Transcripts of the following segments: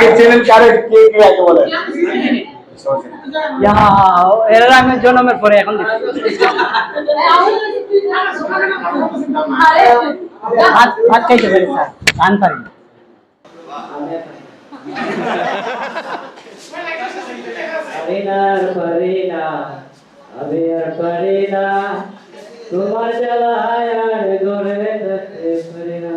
আগে চেনেন কারে কে কে আগে বলেন আমি জন্মের পরে এখন। ভাত ভাত খাইতে পারি স্যার গান পারি না। পারি না আর পারি না আমি আর পারি না তোমার আর পারি না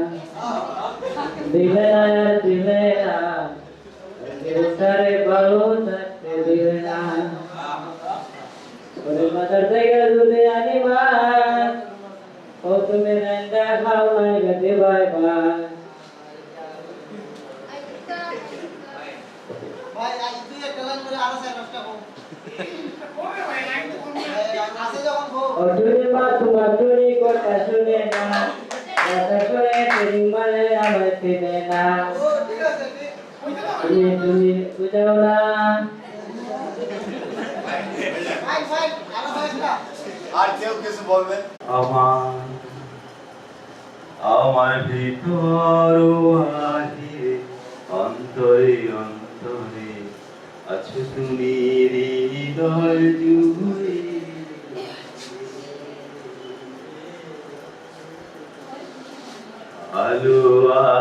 সারে ভালো থাকতে দিলে না ওরে মাথার থেকে যদি আনিবা ও তুমি রান্দা খাও নাই গতি বাই বাই ভাই আজ তুই একটা লাইন করে আরো চার পাঁচটা কম আছে যখন খো অটুরি মা তোমার চুরি কথা শুনে না কথা শুনে তুমি মানে আমার চেনে বুঝাও না আরও কেউ কিছু বলবেন আমার আমার ভিতর আহিরে অন্তরে অন্তরে আছো তুমি হৃদয়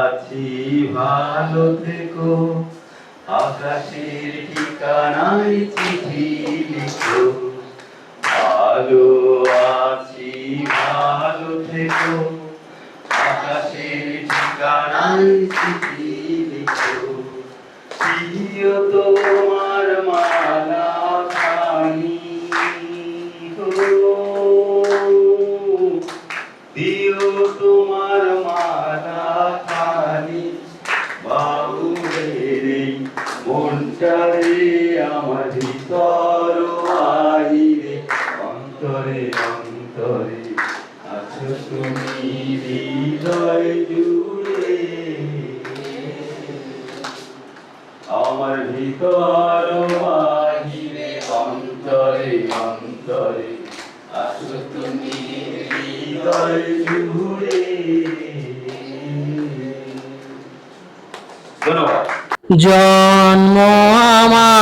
আছি, ভালো থেকো। আকাশের ঠিকানায় চিঠি লিখো। ভালো আছি ভালো থেকো। আকাশের ঠিকানায় চিঠি লিখো। প্রিয় তোমার ভিতর আহিরে অন্তরে অন্তরে। আছো তুমি হৃদয় জুড়ে। আমার ভিতর বাহিরে অন্তরে অন্তরে। আছো তুমি হৃদয় জুড়ে। ধন্যবাদ। জন্ম আমার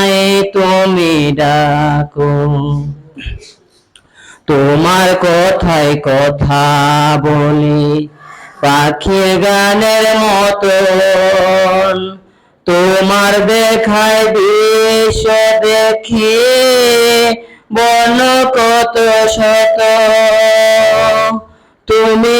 আমায় তুমি ডাকো। তোমার কথায় কথা বলি, পাখির গানের মতন। তোমার দেখায় দৃশ্য দেখি, বন কত শত। তুমি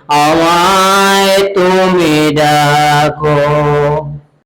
আমায় তুমি ডাকো।